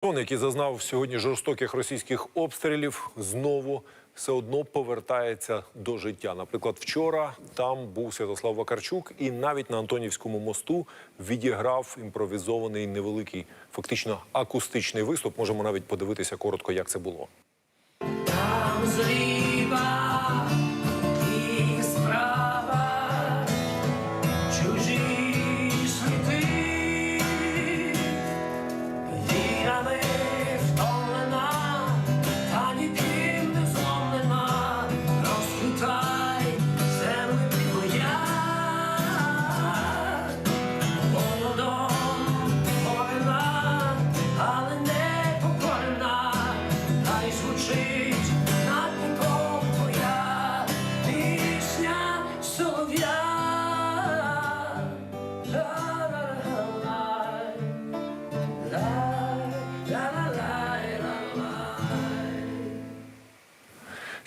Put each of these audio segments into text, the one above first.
Херсон, який зазнав сьогодні жорстоких російських обстрілів, знову все одно повертається до життя. Наприклад, вчора там був Святослав Вакарчук, і навіть на Антонівському мосту відіграв імпровізований невеликий, фактично акустичний виступ. Можемо навіть подивитися коротко, як це було.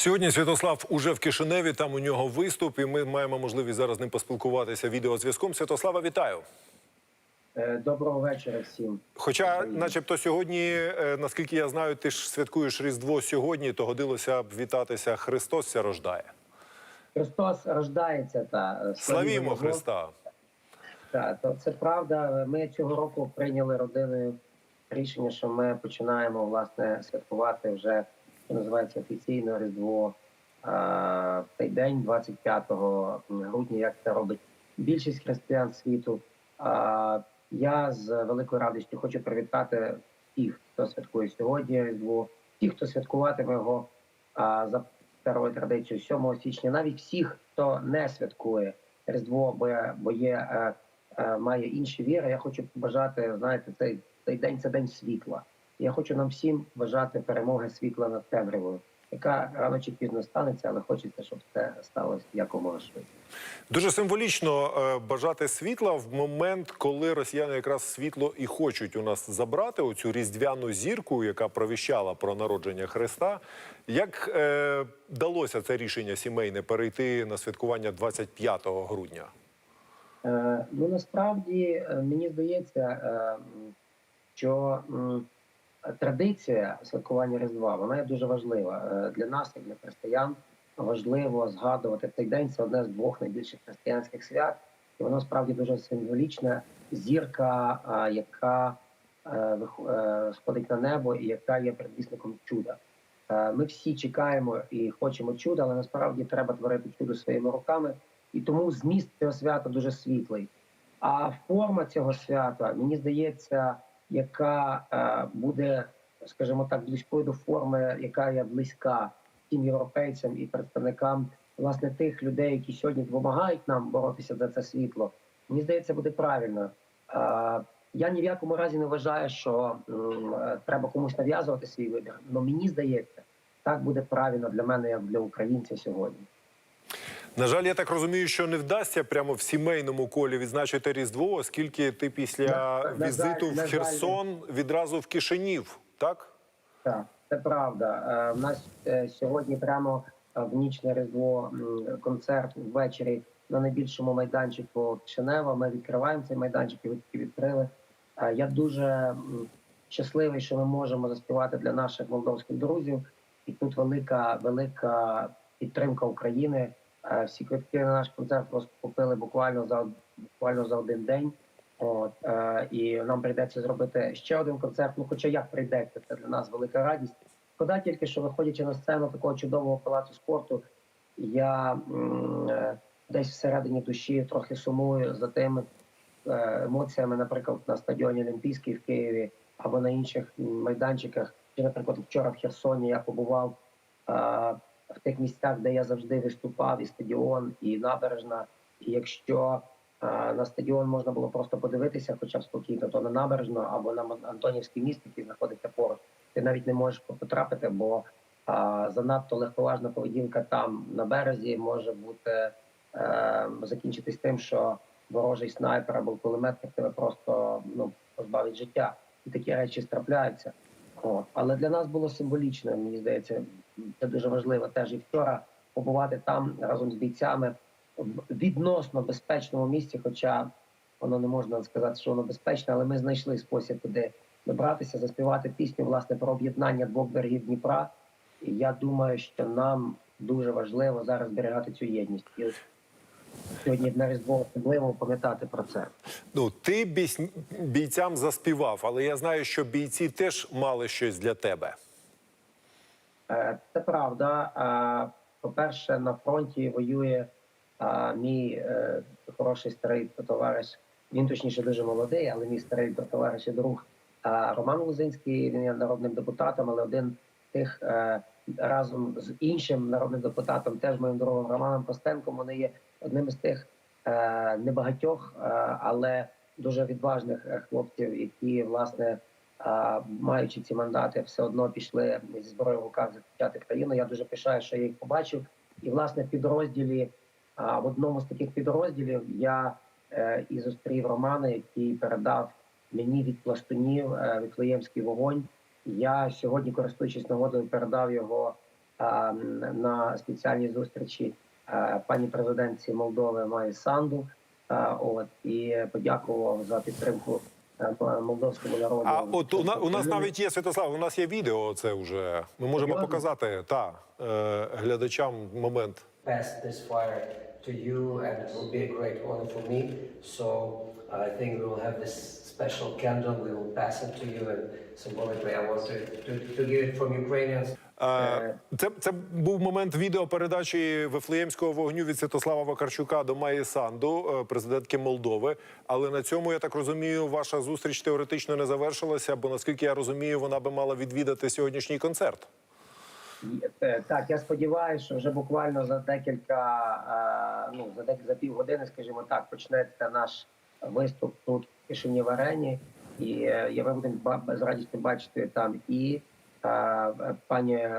Сьогодні Святослав уже в Кишиневі. Там у нього виступ, і ми маємо можливість зараз з ним поспілкуватися відеозв'язком. Святослава, вітаю. Е, Доброго вечора всім. Хоча, начебто, сьогодні, е, наскільки я знаю, ти ж святкуєш Різдво сьогодні, то годилося б вітатися Христос ся рождає. Христос рождається та е, Славімо Христа! Та, то це правда. Ми цього року прийняли родиною рішення, що ми починаємо власне святкувати вже що називається офіційно Різдво в той день, 25 грудня, як це робить більшість християн світу. Я з великою радістю хочу привітати всіх, хто святкує сьогодні Різдво, всіх, хто святкуватиме його за старою традицією 7 січня, навіть всіх, хто не святкує Різдво, бо, бо є е, е, має інші віри. Я хочу побажати, знаєте, цей, цей день це день світла. Я хочу нам всім бажати перемоги світла над темрявою, яка рано чи пізно станеться, але хочеться, щоб це сталося якомога швидше. Дуже символічно е, бажати світла в момент, коли росіяни якраз світло і хочуть у нас забрати оцю різдвяну зірку, яка провіщала про народження Христа. Як е, далося це рішення сімейне перейти на святкування 25 грудня? Е, ну насправді е, мені здається, е, що м, традиція святкування Різдва вона є дуже важлива Е, для нас, як для християн. Важливо згадувати цей день. Це одне з двох найбільших християнських свят, і воно справді дуже символічне. Зірка, яка е, е, сходить на небо і яка є предвісником чуда. Ми всі чекаємо і хочемо чуда, але насправді треба творити чудо своїми руками. І тому зміст цього свята дуже світлий. А форма цього свята, мені здається, яка е, буде, скажімо так, близькою до форми, яка є близька тим європейцям і представникам власне тих людей, які сьогодні допомагають нам боротися за це світло. Мені здається, буде правильно. Е, я ні в якому разі не вважаю, що е, треба комусь нав'язувати свій вибір. Але мені здається, так буде правильно для мене, як для українця сьогодні. На жаль, я так розумію, що не вдасться прямо в сімейному колі відзначити Різдво, оскільки ти після На- на візиту жаль, в на жаль. Херсон відразу в Кишинів, так? Так, це правда. Е, У нас е, сьогодні прямо е, в ніч на Різдво концерт ввечері на найбільшому майданчику Кишинева. Ми відкриваємо цей майданчик і тільки відкрили. Е, Я дуже щасливий, що ми можемо заспівати для наших молдовських друзів. І тут велика, велика підтримка України. Е, Всі квитки на наш концерт розкупили буквально за буквально за один день. От е, і нам прийдеться зробити ще один концерт. Ну, хоча як прийдеться, це для нас велика радість. Шкода тільки, що виходячи на сцену такого чудового палацу спорту, я е, десь всередині душі трохи сумую за тими емоціями, наприклад, на стадіоні Олімпійський в Києві або на інших майданчиках. Чи, наприклад, вчора в Херсоні я побував в тих місцях, де я завжди виступав, і стадіон, і набережна. І якщо е, на стадіон можна було просто подивитися, хоча б спокійно, то на набережну або на Антонівський міст, який знаходиться поруч, ти навіть не можеш потрапити, бо а, занадто легковажна поведінка там на березі може бути е, закінчитись тим, що ворожий снайпер або кулеметник тебе просто ну позбавить життя, і такі речі трапляються. От. Але для нас було символічно, мені здається, це дуже важливо. Теж і вчора побувати там разом з бійцями в відносно безпечному місці, хоча воно не можна сказати, що воно безпечне, але ми знайшли спосіб туди добратися, заспівати пісню власне про об'єднання двох берегів Дніпра. І я думаю, що нам дуже важливо зараз зберігати цю єдність. І сьогодні на Різдво особливо пам'ятати про це. Ну, ти бійцям заспівав, але я знаю, що бійці теж мали щось для тебе. Е, Це правда. Е, По-перше, на фронті воює е, мій хороший старий товариш. Він точніше дуже молодий, але мій старий товариш і друг Роман Лузинський. Він є народним депутатом, але один з тих разом з іншим народним депутатом, теж моїм другом Романом Костенком. Вони є одним із тих небагатьох, але дуже відважних хлопців, які власне маючи ці мандати, все одно пішли зі зброєю в руках захищати країну. Я дуже пишаю, що я їх побачив. І власне в підрозділі в одному з таких підрозділів я е, і зустрів Романа, який передав мені від пластунів е, Віфлеємський вогонь. Я сьогодні, користуючись нагодою, передав його на спеціальній зустрічі пані президентці Молдови Майі Санду. От і подякував за підтримку молдовському народу. А от у, на, у нас навіть є Святослав, у нас є відео. Це вже ми можемо Серйозно? показати та е, глядачам момент. pass this fire to you, and it will be a great honor for me. So I think we will have this special candle. We will pass it to you, and symbolically, I want to, to, to give it from Ukrainians. Це, це був момент відеопередачі Вифлеємського вогню від Святослава Вакарчука до Майї Санду, е, президентки Молдови. Але на цьому я так розумію, ваша зустріч теоретично не завершилася, бо наскільки я розумію, вона би мала відвідати сьогоднішній концерт. Е, Так, я сподіваюся, що вже буквально за декілька, е, ну за декілька за півгодини, скажімо так, почнеться наш виступ тут в Кишині в арені. І е, я ми будемо з радістю бачити там і е, пані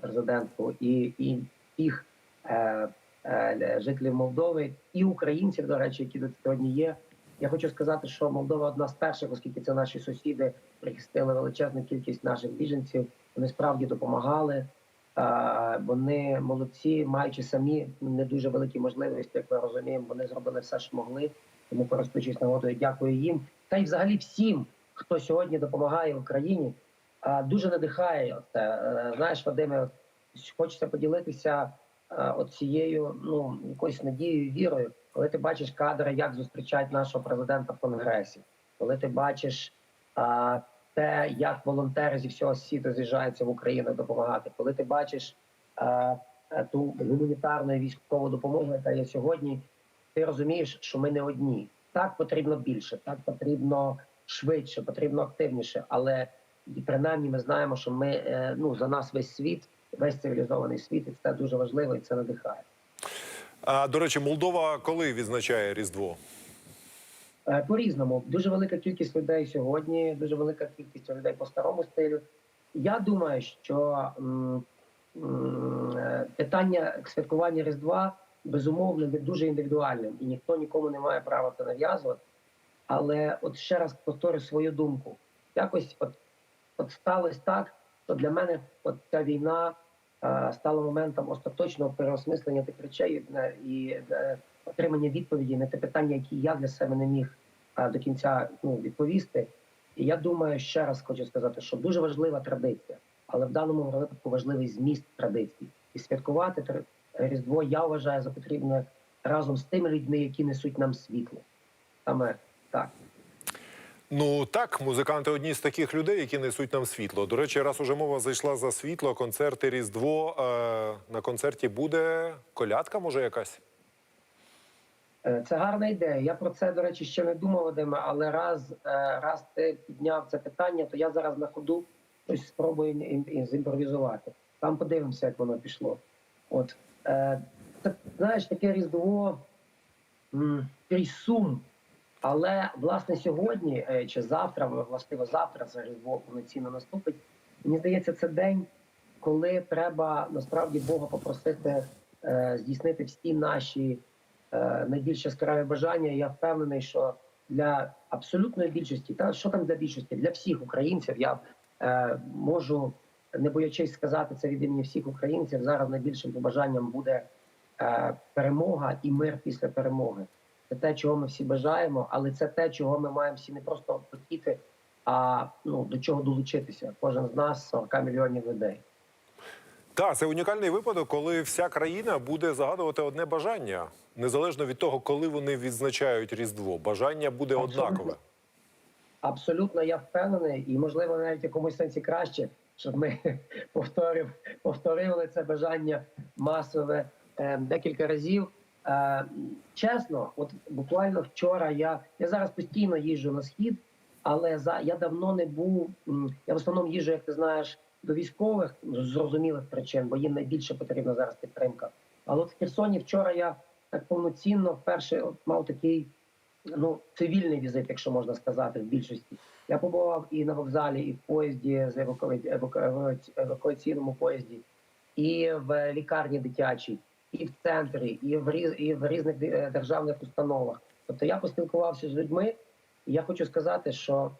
президентку, і, і тих е, е, жителів Молдови, і українців, до речі, які тут сьогодні є. Я хочу сказати, що Молдова одна з перших, оскільки це наші сусіди, прихистили величезну кількість наших біженців. Вони справді допомагали. А, Вони молодці, маючи самі не дуже великі можливості, як ми розуміємо, вони зробили все, що могли. Тому користуючись нагодою, дякую їм. Та й взагалі всім, хто сьогодні допомагає Україні, дуже надихає. Це знаєш, Вадиме, хочеться поділитися е, цією ну якоюсь надією, вірою, коли ти бачиш кадри, як зустрічають нашого президента в конгресі, коли ти бачиш те, як волонтери зі всього світу з'їжджаються в Україну допомагати, коли ти бачиш ту гуманітарну військову допомогу, яка є сьогодні, ти розумієш, що ми не одні. Так потрібно більше, так потрібно швидше, потрібно активніше, але і принаймні ми знаємо, що ми е, ну за нас весь світ, весь цивілізований світ, і це дуже важливо, і це надихає. А до речі, Молдова коли відзначає Різдво? Е, По-різному дуже велика кількість людей сьогодні, дуже велика кількість людей по старому стилю. Я думаю, що м, м, е, питання святкування Різдва безумовно є дуже індивідуальним, і ніхто нікому не має права це нав'язувати. Але от ще раз повторю свою думку: якось от, от сталося так, що для мене от ця війна е, стала моментом остаточного переосмислення тих речей е, і е, отримання відповіді на те питання, які я для себе не міг е, до кінця ну, відповісти. І я думаю, ще раз хочу сказати, що дуже важлива традиція, але в даному випадку важливий зміст традицій. І святкувати Різдво я вважаю за потрібне разом з тими людьми, які несуть нам світло. Саме так. Ну так, музиканти одні з таких людей, які несуть нам світло. До речі, раз уже мова зайшла за світло, концерти Різдво. Е, на концерті буде колядка, може якась? Е, Це гарна ідея. Я про це, до речі, ще не думав, Вадиме, але раз, е, раз ти підняв це питання, то я зараз на ходу щось спробую ім- ім- зімпровізувати. Там подивимося, як воно пішло. От е, це, знаєш, таке різдво такий сум. Але власне сьогодні е, чи завтра, властиво завтра, це різдво повноцінно наступить. Мені здається, це день, коли треба насправді Бога попросити е, здійснити всі наші найбільш яскраві бажання. Я впевнений, що для абсолютної більшості, та що там для більшості, для всіх українців, я можу, не боячись сказати це від імені всіх українців. Зараз найбільшим побажанням буде е, перемога і мир після перемоги. Це те, чого ми всі бажаємо, але це те, чого ми маємо всі не просто хотіти, а ну до чого долучитися. Кожен з нас 40 мільйонів людей. Так, це унікальний випадок, коли вся країна буде загадувати одне бажання, незалежно від того, коли вони відзначають Різдво. Бажання буде Абсолютно. однакове. Абсолютно, я впевнений, і можливо навіть в якомусь сенсі краще, щоб ми повторив, повторили це бажання масове е, декілька разів. Е, чесно, от буквально вчора я, я зараз постійно їжджу на схід, але за я давно не був. Я в основному їжджу, як ти знаєш, до військових зрозумілих причин, бо їм найбільше потрібна зараз підтримка. Але от в Херсоні вчора я так повноцінно вперше от мав такий ну, цивільний візит, якщо можна сказати, в більшості. Я побував і на вокзалі, і в поїзді з еваку- еваку- евакуаційному поїзді, і в лікарні дитячій, і в центрі, і в і в різних е, державних установах. Тобто я поспілкувався з людьми, і я хочу сказати, що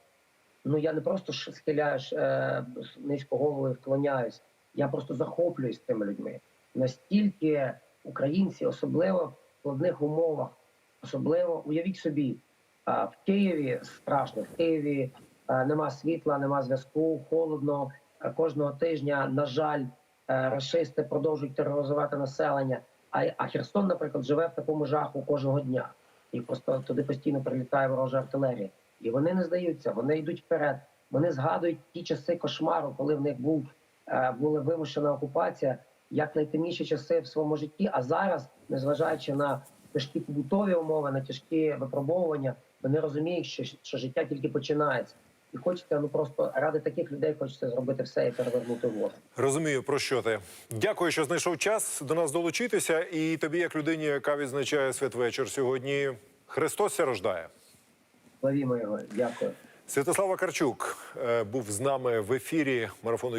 ну я не просто ж схиляюсь е, низько голову і вклоняюсь, я просто захоплююсь цими людьми. Настільки українці, особливо в складних умовах, особливо уявіть собі, в Києві страшно, в Києві нема світла, нема зв'язку, холодно. Кожного тижня, на жаль, е, рашисти продовжують тероризувати населення. А, а Херсон, наприклад, живе в такому жаху кожного дня. І просто туди постійно прилітає ворожа артилерія. І вони не здаються, вони йдуть вперед. Вони згадують ті часи кошмару, коли в них був е, була вимушена окупація, як найтемніші часи в своєму житті. А зараз, незважаючи на тяжкі побутові умови, на тяжкі випробовування, вони розуміють, що, що життя тільки починається. І хочеться ну просто ради таких людей хочеться зробити все і перевернути воду. Розумію, про що ти. Дякую, що знайшов час до нас долучитися. І тобі, як людині, яка відзначає святвечір сьогодні, Христос ся рождає. Славімо його. Дякую. Святослав Вакарчук е, був з нами в ефірі марафону